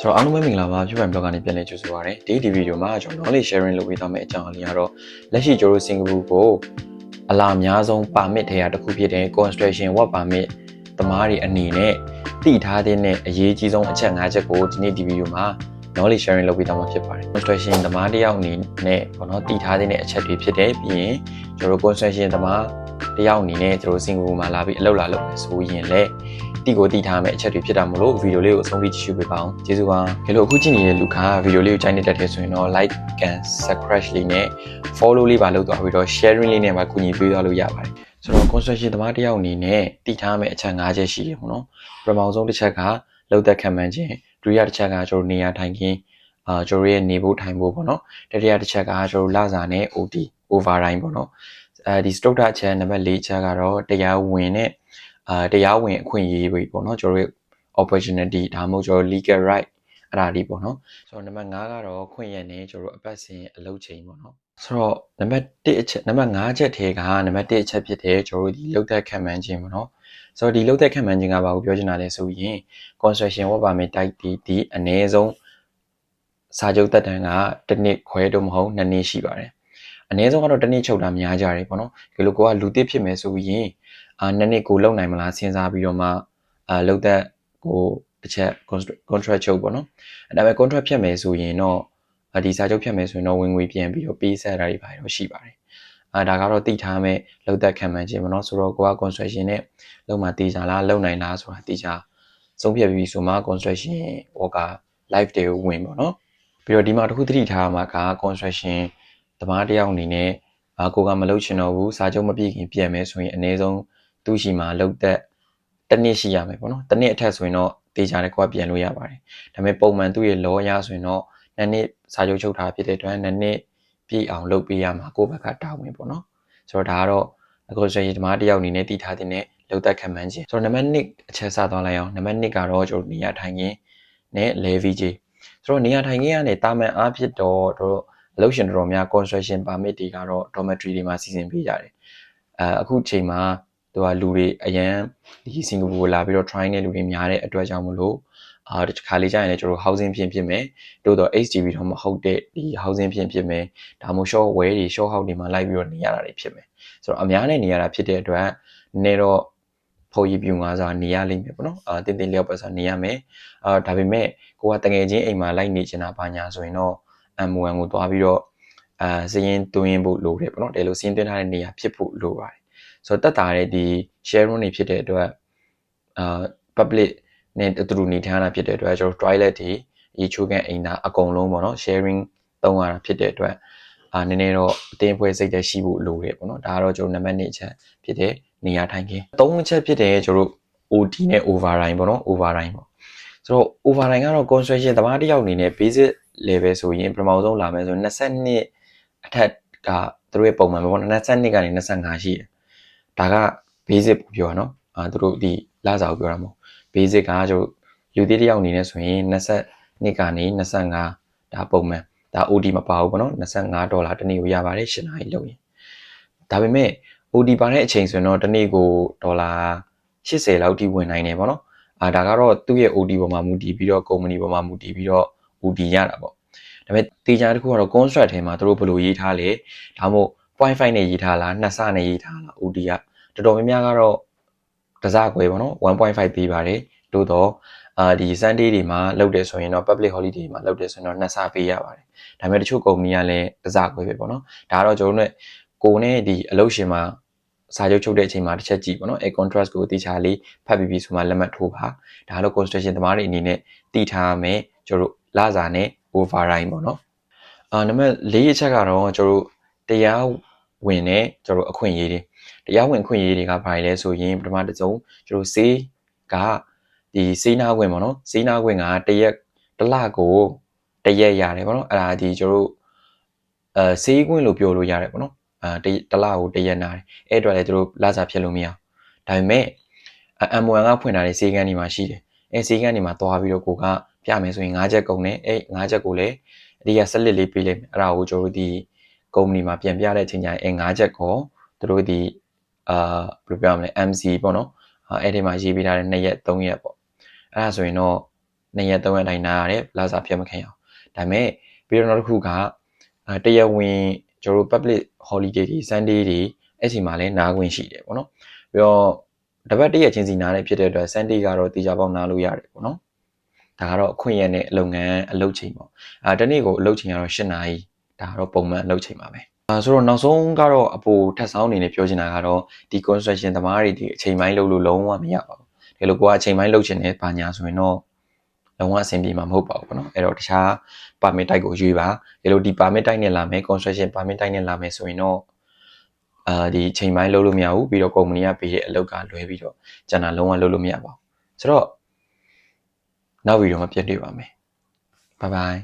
ဆိုတော့အားလုံးပဲမင်္ဂလာပါဖြစ်ပိုင် blog ကနေပြန်လည်ကြိုဆိုပါရစေဒီဒီဗီဒီယိုမှာကျွန်တော် knowledge sharing လုပ်ပေးသွားမယ့်အကြောင်းအရာကတော့လက်ရှိကျွန်တော်တို့စင်ကာပူကိုအလားအများဆုံးပါမစ်ထဲကတစ်ခုဖြစ်တဲ့ construction work permit တမားတွေအနေနဲ့တည်ထားတဲ့အရေးကြီးဆုံးအချက်၅ချက်ကိုဒီနေ့ဒီဗီဒီယိုမှာ knowledge sharing လုပ်ပေးသွားမှာဖြစ်ပါတယ် construction တမားတစ်ယောက်အနေနဲ့ပေါ့နော်တည်ထားတဲ့အချက်တွေဖြစ်တယ်ပြီးရင်ကျွန်တော်တို့ construction တမား တစ်ယောက်အနေနဲ့ကျွန်တော်စင်ကာပူမှာလာပြီးအလုပ်လာလုပ်မယ်ဆိုရင်လည်းတီကိုတည်ထားမယ့်အချက်တွေဖြစ်တာမလို့ဗီဒီယိုလေးကိုအဆုံးထိကြည့်ရှုပေးပါအောင်ကျေးဇူးပါဒီလိုအခုကြည့်နေတဲ့လူကဗီဒီယိုလေးကိုကြိုက်နေတတ်တယ်ဆိုရင်တော့ like and subscribe လေးနဲ့ follow လေးပါလုပ်သွားပြီးတော့ sharing လေးနဲ့ပါကူညီပေးသွားလို့ရပါတယ်ဆိုတော့ construction သမားတစ်ယောက်အနေနဲ့တည်ထားမယ့်အချက်၅ချက်ရှိတယ်ပေါ့နော်ပထမဆုံးတစ်ချက်ကလောက်သက်ခံမှန်းခြင်းဒုတိယတစ်ချက်ကကျွန်တော်နေရာထိုင်ခင်းအာကျွန်တော်ရဲ့နေဖို့ထိုင်ဖို့ပေါ့နော်တတိယတစ်ချက်ကကျွန်တော်လစာနဲ့ OT overtime ပေါ့နော် အဲဒီ stroke အချက်နံပါတ်၄ချက်ကတော့တရားဝင်နဲ့အာတရားဝင်အခွင့်အရေးပဲပေါ့နော်ကျွန်တော်ရဲ့ opportunity ဒါမှမဟုတ်ကျွန်တော် legal right အဲ့ဒါဒီပေါ့နော်ဆိုတော့နံပါတ်5ကတော့ခွင့်ရနဲ့ကျွန်တော်အပတ်စဉ်အလုပ်ချိန်ပေါ့နော်ဆိုတော့နံပါတ်1အချက်နံပါတ်5ချက်ထဲကနံပါတ်1အချက်ဖြစ်တဲ့ကျွန်တော်ဒီလုတ်သက်ခံမှန်းခြင်းပေါ့နော်ဆိုတော့ဒီလုတ်သက်ခံမှန်းခြင်းကဘာကိုပြောချင်တာလဲဆိုရင် construction work permit type ဒီဒီအနည်းဆုံးစာချုပ်သက်တမ်းကတစ်နှစ်ခွဲတော့မဟုတ်နှစ်နှစ်ရှိပါတယ် အနည်းဆုံးကတော့တစ်နှစ်ချုပ်တာများကြတယ်ပေါ့နော်ဒီလိုကိုကလူတစ်ဖြစ်မယ်ဆိုရင်အာနှစ်နှစ်ကိုလုံနိုင်မလားစဉ်းစားပြီးတော့မှအာလုတ်သက်ကိုတစ်ချက် contract ချုပ်ပေါ့နော်အဲဒါပေမဲ့ contract ဖြတ်မယ်ဆိုရင်တော့ဒီစာချုပ်ဖြတ်မယ်ဆိုရင်တော့ဝင်ငွေပြန်ပြီးတော့ပေးဆက်တာတွေပါတော့ရှိပါတယ်အာဒါကတော့တိထားမဲ့လောက်သက်ခံမှန်းခြင်းပေါ့နော်ဆိုတော့ကိုက construction နဲ့လုံမှတည်ကြလားလုံနိုင်လားဆိုတာတည်ကြဆုံးဖြတ်ပြီးဆိုမှ construction worker live တွေကိုဝင်ပေါ့နော်ပြီးတော့ဒီမှာတစ်ခုသတိထားမှာက construction တမားတယောက်အနေနဲ့အာကိုကမလုပ်ချင်တော့ဘူးစာချုပ်မပြည့်ခင်ပြန်မယ်ဆိုရင်အနည်းဆုံးသူ့ရှိမှာလောက်သက်တစ်နှစ်ရှိရမယ်ပေါ့နော်တစ်နှစ်အထက်ဆိုရင်တော့တေချာတဲ့ကွာပြန်လို့ရပါတယ်ဒါပေမဲ့ပုံမှန်သူ့ရဲ့ law ရဆိုရင်တော့နှစ်နှစ်စာချုပ်ချုပ်ထားဖြစ်တဲ့အတွက်နှစ်နှစ်ပြည့်အောင်လုပ်ပေးရမှာကိုယ့်ဘက်ကတာဝန်ပေါ့နော်ဆိုတော့ဒါကတော့အခုဆိုရင်ဒီမှာတယောက်အနေနဲ့တည်ထားတဲ့လောက်သက်ခံမှန်းခြင်းဆိုတော့နံပါတ်1အချက်စသွားလိုက်အောင်နံပါတ်2ကတော့ကျွန်တော်နေရာထိုင်ခင်းနဲ့ level ကြီးဆိုတော့နေရာထိုင်ခင်းကနေတာမန်အားဖြစ်တော့တို့ အလုပ်ရှင်တော်တော်များ construction permit တွေကတော့ dormitory တွေမှာစီစဉ်ပေးကြတယ်အဲအခုချိန်မှာသူကလူတွေအရန်ဒီစင်ကာပူကိုလာပြီးတော့ try နေလူတွေများတဲ့အတွက်ကြောင့်မလို့အာဒီတစ်ခါလေးကြာရင်လည်းကျွန်တော် housing ဖြစ်ဖြစ်မယ်တိုးတော့ HDB တော့မဟုတ်တဲ့ဒီ housing ဖြစ်ဖြစ်မယ်ဒါမှမဟုတ် short wear တွေ short house တွေမှာလိုက်ပြီးတော့နေရတာတွေဖြစ်မယ်ဆိုတော့အများနဲ့နေရတာဖြစ်တဲ့အတွက်နည်းတော့ဖို့ရပြူငါစားနေရလိမ့်မယ်ပေါ့နော်အာတင်းတင်းလျောက်ပတ်စားနေရမယ်အာဒါပေမဲ့ကိုကတငယ်ချင်းအိမ်မှာလိုက်နေချင်တာဘာညာဆိုရင်တော့ M1 ကိုသွားပြီးတော့အာစရင်တွင်းဖို့လိုတယ်ပေါ့နော်ဒါလို့စရင်တွင်းထားတဲ့နေရာဖြစ်ဖို့လိုပါတယ်ဆိုတော့တက်တာတဲ့ဒီ sharing တွေဖြစ်တဲ့အတွက်အာ public နဲ့အတူတူနေထိုင်ရတာဖြစ်တဲ့အတွက်ကျွန်တော် toilet တွေရေချိုးကန်အိမ်သားအကုန်လုံးပေါ့နော် sharing သုံးရတာဖြစ်တဲ့အတွက်အာနည်းနည်းတော့အတင်းဖွဲစိတ်သက်ရှိဖို့လိုတယ်ပေါ့နော်ဒါကတော့ကျွန်တော်နံပါတ်1ချက်ဖြစ်တဲ့နေရာထိုင်ခင်းသုံးချက်ဖြစ်တဲ့ကျွန်တော်တို့ OT နဲ့ overtime ပေါ့နော် overtime ပေါ့ဆိုတော့ overtime ကတော့ construction တမားတစ်ယောက်အနေနဲ့ basic level ဆိုရင်ပထမဆုံးလာမယ်ဆို22အထက်ကသူတို့ရဲ့ပုံမှန်ပဲပေါ့22ကနေ25ရှိတယ်ဒါက basic ပြောရနော်အာသူတို့ဒီလစာကိုပြောတာမဟုတ် basic ကကျို့လူသေးတယောက်အနေနဲ့ဆိုရင်22ကနေ25ဒါပုံမှန်ဒါ OD မပါဘူးပေါ့နော်25ဒေါ်လာတစ်နေ့ကိုရပါတယ်8နာရီလုပ်ရင်ဒါပေမဲ့ OD ပါတဲ့အချိန်ဆိုရင်တော့တစ်နေ့ကိုဒေါ်လာ80လောက်ထိဝင်နိုင်တယ်ပေါ့နော်အာဒါကတော့သူ့ရဲ့ OD ပေါ်မှာမူတည်ပြီးတော့ company ပေါ်မှာမူတည်ပြီးတော့ OD ရတာပေါ့ဒါပေမဲ့တေချာတစ်ခုကတော့ contract ထဲမှာသူတို့ဘယ်လိုရေးထားလဲဒါမှမဟုတ် point 5နဲ့ရေးထားလားနှစ်ဆနဲ့ရေးထားလား OD ကတော်တော်များများကတော့တစားခွဲပေါ့နော်1.5ပေးပါတယ်တို့တော့အာဒီ Sunday တွေမှာလုပ်တယ်ဆိုရင်တော့ public holiday မှာလုပ်တယ်ဆိုရင်တော့နှစ်ဆပေးရပါတယ်ဒါပေမဲ့တချို့ကုမ္ပဏီကလည်းတစားခွဲပဲပေါ့နော်ဒါကတော့ကျွန်တော်တို့ကိုနဲ့ဒီအလုပ်ရှင်မှာစာချုပ်ချုပ်တဲ့အချိန်မှာတစ်ချက်ကြည့်ပေါ့နော်အဲ contract ကိုတေချာလေးဖတ်ပြီးပြီဆိုမှလက်မှတ်ထိုးပါဒါကတော့ construction သမားတွေအနေနဲ့တည်ထားမယ်ကျွန်တော်တို့ လစာနဲ့ overtime ပေါ့နော်အာနံပါတ်၄အချက်ကတော့ကျွန်တော်တို့တရားဝင်တဲ့ကျွန်တော်တို့အခွင့်အရေးတွေတရားဝင်ခွင့်ရေးတွေကဘာလဲဆိုရင်ပထမတစ်စုံကျွန်တော်ဆေးကဒီဆေးနာခွင့်ပေါ့နော်ဆေးနာခွင့်ကတရက်တစ်လကိုတရက်ရတယ်ပေါ့နော်အဲ့ဒါဒီကျွန်တော်တို့အဲဆေးခွင့်လို့ပြောလို့ရတယ်ပေါ့နော်အာတစ်လကိုတရက်နာတယ်အဲ့အတွက်လည်းတို့လာစားဖြစ်လို့မရဒါပေမဲ့ M1 ကဖွင့်ထားတဲ့ဆေးကန်းဒီမှာရှိတယ်အဲဆေးကန်းဒီမှာသွားပြီးတော့ကိုက ပြမယ်ဆိုရင်၅ချက်ကုန်တယ်အဲ၅ချက်ကိုလည်းအဒီကဆက်လက်လေးပေးလိုက်မယ်အဲ့ဒါကိုကျွန်တော်တို့ဒီကုမ္ပဏီမှာပြန်ပြတဲ့အချိန်ကျရင်အဲ၅ချက်ကိုတို့ဒီအာဘယ်လိုပြောမလဲ MC ပေါ့နော်အဲ့ဒီမှာရေးပေးထားတဲ့2ရက်3ရက်ပေါ့အဲ့ဒါဆိုရင်တော့2ရက်3ရက်တိုင်းနားရတယ်လာစာဖျက်မခံရအောင်ဒါပေမဲ့ပြီးတော့နောက်တစ်ခုကအဲတရားဝင်ကျွန်တော်တို့ public holiday တွေ Sunday တွေအဲ့ဒီမှာလည်းနားခွင့်ရှိတယ်ပေါ့နော်ပြီးတော့တပတ်တစ်ရက်ချင်းစီနားနေဖြစ်တဲ့အတွက် Sunday ကတော့တေချာပေါက်နားလို့ရတယ်ပေါ့နော် ဒါကတော့အခွင့်အရေးနဲ့အလုပ်ငန်းအလုပ်ချိန်ပေါ့အဲတနေ့ကိုအလုပ်ချိန်ကတော့8နာရီဒါကတော့ပုံမှန်အလုပ်ချိန်ပါပဲအဲဆိုတော့နောက်ဆုံးကတော့အပိုထပ်ဆောင်အနေနဲ့ပြောချင်တာကတော့ဒီ construction သမားတွေဒီအချိန်ပိုင်းလုပ်လို့လုံးဝမရပါဘူးဒီလိုကိုကအချိန်ပိုင်းလုပ်ချင်တဲ့ဘာညာဆိုရင်တော့လုံးဝအဆင်ပြေမှာမဟုတ်ပါဘူးပေါ့နော်အဲ့တော့တခြား permit type ကိုရွေးပါဒီလိုဒီ permit type နဲ့လာမယ် construction permit type နဲ့လာမယ်ဆိုရင်တော့အာဒီချိန်ပိုင်းလုပ်လို့မရဘူးပြီးတော့ company ကပေးတဲ့အလုပ်ကလွဲပြီးတော့ကျန်တာလုံးဝလုပ်လို့မရပါဘူးဆိုတော့ နောက်ဗီဒီယိုမှာပြန်တွေ့ပါမယ် bye bye